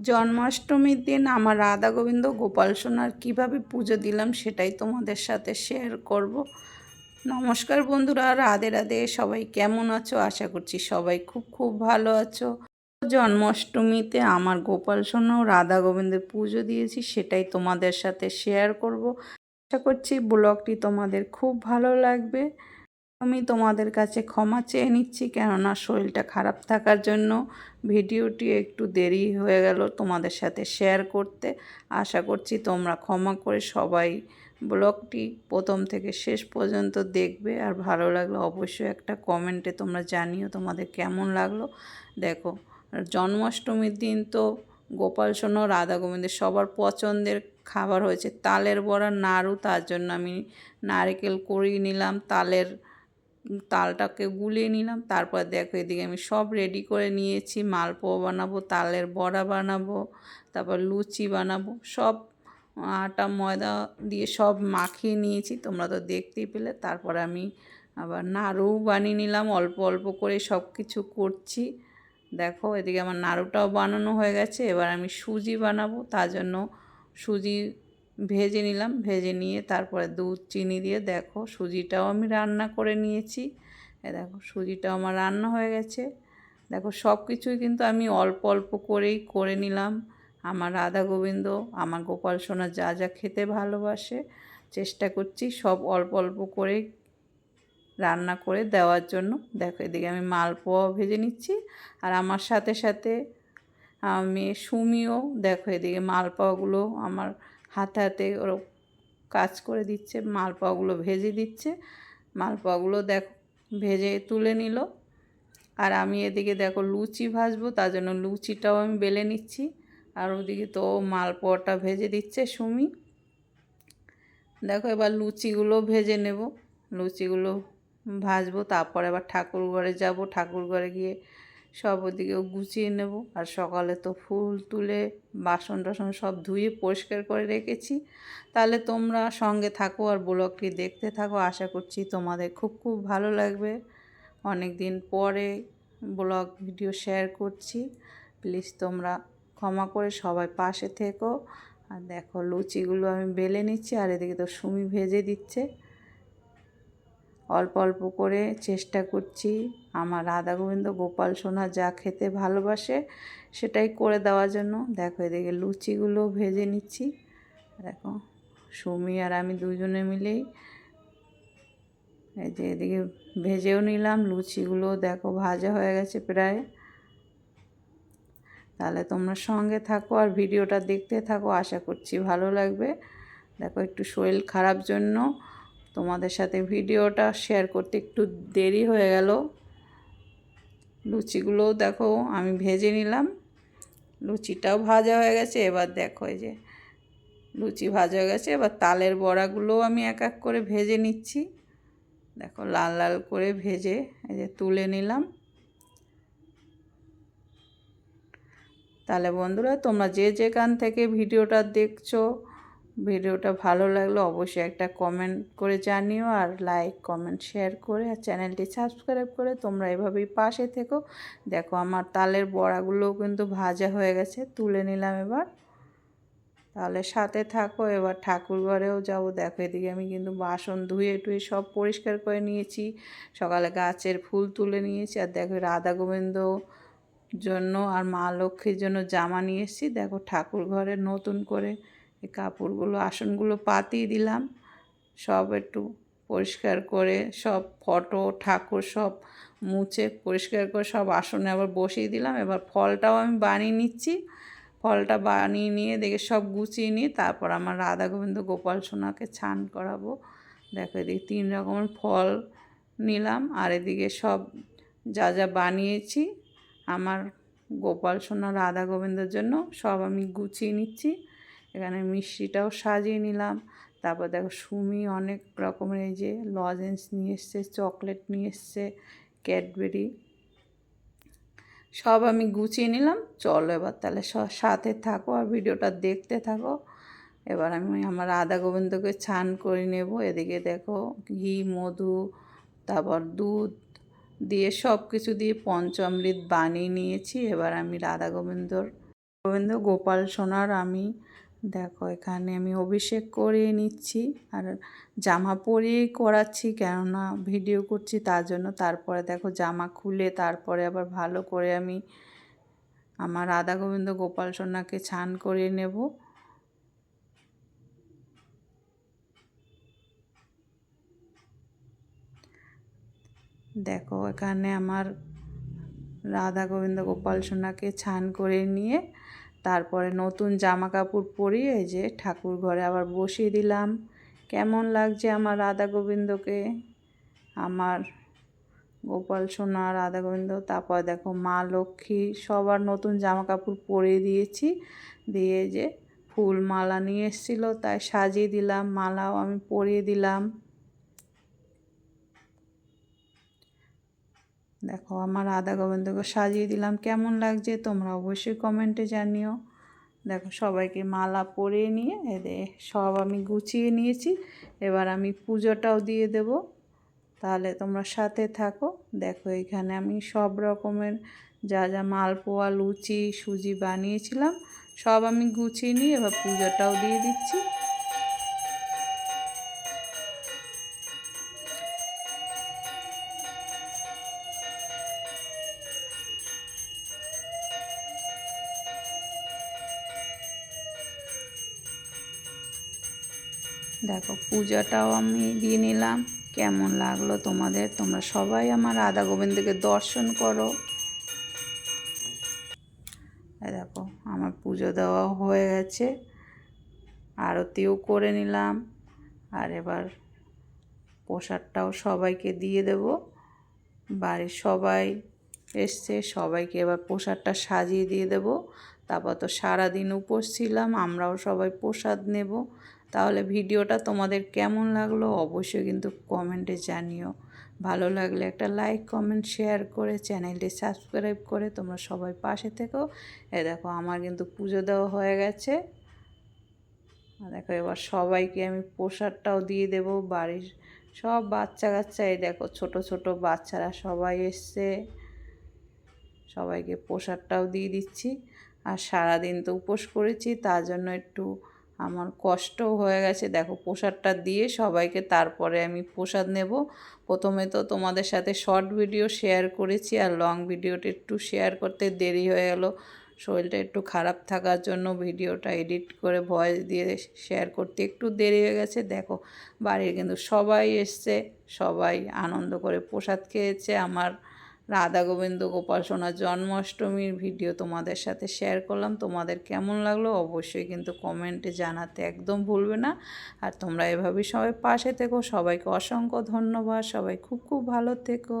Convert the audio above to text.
জন্মাষ্টমীর দিন আমার রাধা গোবিন্দ গোপাল সোনার কীভাবে পুজো দিলাম সেটাই তোমাদের সাথে শেয়ার করব। নমস্কার বন্ধুরা, রাধে রাধে, সবাই কেমন আছো? আশা করছি সবাই খুব খুব ভালো আছো। জন্মাষ্টমীতে আমার গোপাল সোনা ও রাধা গোবিন্দের পুজো দিয়েছি সেটাই তোমাদের সাথে শেয়ার করব। আশা করছি ব্লগটি তোমাদের খুব ভালো লাগবে। আমি তোমাদের কাছে ক্ষমা চেয়ে নিচ্ছি, কেননা শরীরটা খারাপ থাকার জন্য ভিডিওটি একটু দেরি হয়ে গেল তোমাদের সাথে শেয়ার করতে। আশা করছি তোমরা ক্ষমা করে সবাই ব্লগটি প্রথম থেকে শেষ পর্যন্ত দেখবে। আর ভালো লাগল অবশ্যই একটা কমেন্টে তোমরা জানিও তোমাদের কেমন লাগল। দেখো, জন্মাষ্টমীর দিন তো গোপাল সোনা রাধা গোবিন্দের সবার পছন্দের খাবার হয়েছে তালের বড়া নাড়ু, তার জন্য আমি নারকেল করিয়ে নিলাম, তালের তালটাকে গুলিয়ে নিলাম। তারপর দেখো এদিকে আমি সব রেডি করে নিয়েছি। মালপোয়া বানাবো, তালের বড়া বানাবো, তারপর লুচি বানাবো। সব আটা, ময়দা দিয়ে সব মাখিয়ে নিয়েছি। তোমরা তো দেখতেই পেলে। তারপর আমি আবার নাড়ু বানিয়ে নিলাম। অল্প অল্প করে সব কিছু করছি। দেখো এদিকে আমার নাড়ুটাও বানানো হয়ে গেছে। এবার আমি সুজি বানাবো। তার জন্য সুজি ভেজে নিলাম, ভেজে নিয়ে তারপরে দুধ, চিনি দিয়ে দেখো সুজিটাও আমি রান্না করে নিয়েছি। দেখো সুজিটাও আমার রান্না হয়ে গেছে। দেখো সব কিছুই কিন্তু আমি অল্প অল্প করেই করে নিলাম। আমার রাধা গোবিন্দ, আমার গোপাল সোনা যা যা খেতে ভালোবাসে চেষ্টা করছি সব অল্প অল্প করে রান্না করে দেওয়ার জন্য। দেখো এদিকে আমি মালপোয়া ভেজে নিচ্ছি আর আমার সাথে সাথে আমি সুমিও, দেখো এদিকে মালপোয়াগুলো আমার হাতে হাতে ওর কাজ করে দিচ্ছে মালপোয়াগুলো ভেজে দিচ্ছে। মালপোয়াগুলো দেখো, ভেজে তুলে নিল। আর আমি এদিকে দেখো লুচি ভাজবো, তার জন্য লুচিটাও আমি বেলে নিচ্ছি। আর ওদিকে তো মালপোয়াটা ভেজে দিচ্ছে সুমি। দেখো এবার লুচিগুলো ভেজে নেব। লুচিগুলো ভাজবো, তারপর এবার ঠাকুর ঘরে যাব। ঠাকুর ঘরে গিয়ে সব ওদিকেও গুছিয়ে নেব। আর সকালে তো ফুল তুলে বাসন টাসন সব ধুয়ে পরিষ্কার করে রেখেছি। তাহলে তোমরা সঙ্গে থাকো আর ব্লগটি দেখতে থাকো। আশা করছি তোমাদের খুব খুব ভালো লাগবে। অনেক দিন পরে ব্লগ ভিডিও শেয়ার করছি। প্লিজ তোমরা ক্ষমা করে সবাই পাশে থেকো। আর দেখো লুচিগুলো আমি বেলে নিচ্ছি আর এদিকে তো সুমি ভেজে দিচ্ছে। অল্প অল্প করে চেষ্টা করছি। আমার রাধা গোবিন্দ গোপাল সোনা যা খেতে ভালোবাসে সেটাই করে দেওয়ার জন্য। দেখো এদিকে লুচিগুলো ভেজে নিচ্ছি। দেখো, সুমি আর আমি দুজনে মিলেই এই যে এদিকে ভেজেও নিলাম। লুচিগুলো দেখো ভাজা হয়ে গেছে প্রায়। তাহলে তোমরা সঙ্গে থাকো আর ভিডিওটা দেখতে থাকো। আশা করছি ভালো লাগবে। দেখো একটু শরীর খারাপ জন্য তোমাদের সাথে ভিডিওটা শেয়ার করতে একটু দেরি হয়ে গেল। লুচিগুলোও দেখো, আমি ভেজে নিলাম। লুচিটাও ভাজা হয়ে গেছে, এবার দেখো এই যে লুচি ভাজা হয়ে গেছে, এবার তালের বড়াগুলোও আমি এক এক করে ভেজে নিচ্ছি। দেখো লাল লাল করে ভেজে এই যে তুলে নিলাম। তাহলে বন্ধুরা, তোমরা যে যেখান থেকে ভিডিওটা দেখছ ভিডিওটা ভালো লাগল অবশ্যই একটা কমেন্ট করে জানিও আর লাইক কমেন্ট শেয়ার করে আর চ্যানেলটি সাবস্ক্রাইব করে তোমরা এভাবেই পাশে থেকো। দেখো আমার তালের বড়াগুলোও কিন্তু ভাজা হয়ে গেছে, তুলে নিলাম এবার। তাহলে সাথে থাকো, এবার ঠাকুর ঘরেও যাব। দেখো এদিকে আমি কিন্তু বাসন ধুয়ে টুয়ে সব পরিষ্কার করে নিয়েছি। সকালে গাছের ফুল তুলে নিয়েছি আর দেখো রাধা গোবিন্দ জন্য আর মা লক্ষ্মীর জন্য জামা নিয়ে এসেছি। দেখো ঠাকুর ঘরে নতুন করে এই কাপড়গুলো, আসনগুলো পাতিয়ে দিলাম। সব একটু পরিষ্কার করে, সব ফটো, ঠাকুর সব মুছে পরিষ্কার করে সব আসনে আবার বসিয়ে দিলাম। এবার ফলটাও আমি বানিয়ে নিচ্ছি। ফলটা বানিয়ে নিয়ে দেখে সব গুছিয়ে নিয়ে তারপর আমার রাধা গোবিন্দ গোপাল সোনাকে ছান করাবো। দেখো এদিকে তিন রকমের ফল নিলাম আর এদিকে সব যা যা বানিয়েছি, আমার গোপাল সোনা রাধা গোবিন্দর জন্য সব আমি গুছিয়ে নিচ্ছি। এখানে মিষ্টিটাও সাজিয়ে নিলাম। তারপর দেখো সুমি অনেক রকমের এই যে লজেন্স নিয়ে এসছে চকলেট নিয়ে এসছে ক্যাডবেরি সব আমি গুছিয়ে নিলাম। চলো এবার তাহলে সাথে থাকো আর ভিডিওটা দেখতে থাকো। এবার আমি আমার রাধা গোবিন্দকে ছান করে নেব। এদিকে দেখো ঘি, মধু, তারপর দুধ দিয়ে সব কিছু দিয়ে পঞ্চামৃত বানিয়ে নিয়েছি। এবার আমি রাধা গোবিন্দর গোবিন্দ গোপাল সোনার আমি দেখো, এখানে আমি অভিষেক করিয়ে নিচ্ছি আর জামা পরিয়েই করাচ্ছি কেননা ভিডিও করছি তার জন্য। তারপরে দেখো, জামা খুলে তারপরে আবার ভালো করে আমি আমার রাধা গোবিন্দ গোপাল সোনাকে ছান করিয়ে নেব। দেখো, এখানে আমার রাধা গোবিন্দ গোপাল সোনাকে ছান করে নিয়ে তারপরে নতুন জামা কাপড় পরিয়ে যে ঠাকুর ঘরে আবার বসিয়ে দিলাম। কেমন লাগছে আমার রাধা গোবিন্দকে? আমার গোপাল সোনা, রাধা গোবিন্দ, তারপর দেখো মা লক্ষ্মী, সবার নতুন জামা কাপড় পরিয়ে দিয়েছি। দিয়ে যে ফুল মালা নিয়ে এসেছিল, তাই সাজিয়ে দিলাম, মালাও আমি পরিয়ে দিলাম। দেখো, আমার রাধা গোবিন্দকে সাজিয়ে দিলাম। কেমন লাগছে তোমরা অবশ্যই কমেন্টে জানিও। দেখো, সবাইকে মালা পরিয়ে নিয়ে এদের সব আমি গুছিয়ে নিয়েছি। এবার আমি পুজোটাও দিয়ে দেব। তাহলে তোমরা সাথে থাকো। দেখো, এখানে আমি সব রকমের যা যা মালপোয়া, লুচি, সুজি বানিয়েছিলাম, সব আমি গুছিয়ে নিয়ে এবার পুজোটাও দিয়ে দিচ্ছি। দেখো, পূজাটাও আমি দিয়ে নিলাম। কেমন লাগল তোমাদের? তোমরা সবাই আমার রাধা গোবিন্দকে দর্শন করো। দেখো, আমার পুজো দেওয়া হয়ে গেছে। আরতিও করে নিলাম। আর এবার প্রসাদটাও সবাইকে দিয়ে দেব। বাড়ির সবাই এসছে, সবাইকে এবার প্রসাদটা সাজিয়ে দিয়ে দেব। তারপর তো সারাদিন উপোস ছিলাম, আমরাও সবাই প্রসাদ নেব। তাহলে ভিডিওটা তোমাদের কেমন লাগল অবশ্যই কিন্তু কমেন্টে জানিও। ভালো লাগলে একটা লাইক কমেন্ট শেয়ার করে চ্যানেলটি সাবস্ক্রাইব করে তোমরা সবাই পাশে থেকো। এ দেখো আমার কিন্তু পুজো দেওয়া হয়ে গেছে। দেখো এবার সবাইকে আমি প্রসাদটাও দিয়ে দেব বাড়ির সব বাচ্চা কাচ্চা। এই দেখো ছোট ছোট বাচ্চারা সবাই এসছে। সবাইকে প্রসাদটাও দিয়ে দিচ্ছি। আর সারাদিন তো উপোস করেছি, তার জন্য একটু আমার কষ্টও হয়ে গেছে। দেখো, প্রসাদটা দিয়ে সবাইকে তারপরে আমি প্রসাদ নেব। প্রথমে তো তোমাদের সাথে শর্ট ভিডিও শেয়ার করেছি আর লং ভিডিওটা একটু শেয়ার করতে দেরি হয়ে গেল। শরীরটা একটু খারাপ থাকার জন্য ভিডিওটা এডিট করে ভয়েস দিয়ে শেয়ার করতে একটু দেরি হয়ে গেছে। দেখো, বাড়ির কিন্তু সবাই এসছে, সবাই আনন্দ করে প্রসাদ খেয়েছে। আমার রাধা গোবিন্দ গোপাল সোনার জন্মাষ্টমীর ভিডিও তোমাদের সাথে শেয়ার করলাম। তোমাদের কেমন লাগল অবশ্যই কিন্তু কমেন্টে জানাতে একদম ভুলবে না। আর তোমরা এভাবেই সবাই পাশে থেকো। সবাইকে অসংখ্য ধন্যবাদ। সবাই খুব খুব ভালো থেকো।